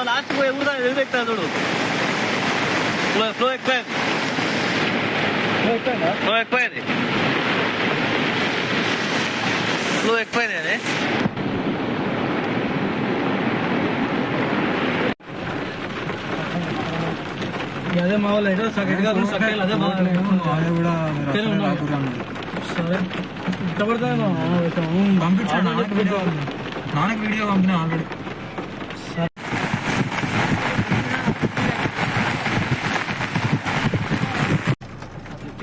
ఎగురుతా ఎగురెక్తా చూడు flow flow ఎక్కువైంది ఫ్లో ఎక్కువైంది ఫ్లో ఎక్కువైంది అది అదే మా వాళ్ళు ఎటో సగటు కాదు సగటు అదే మా అది కూడా. సరే ఇష్టపడతాను పంపించాను నాన్నకి వీడియో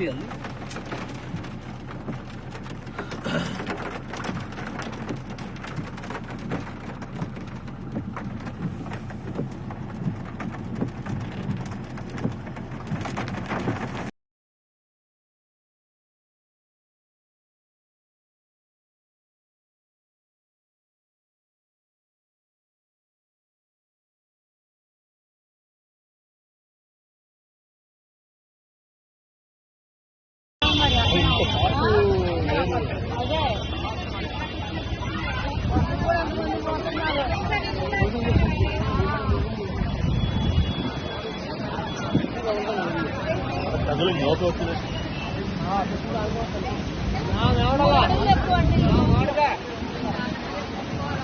నాన్నకి వీడియో పంపిన ఆల్రెడీ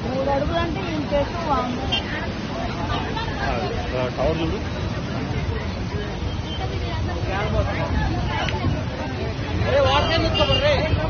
మూడు అడుగులు అంటే ఇంత ఎక్కువ బాగుంది టవర్ చూడు. tenemos como rey.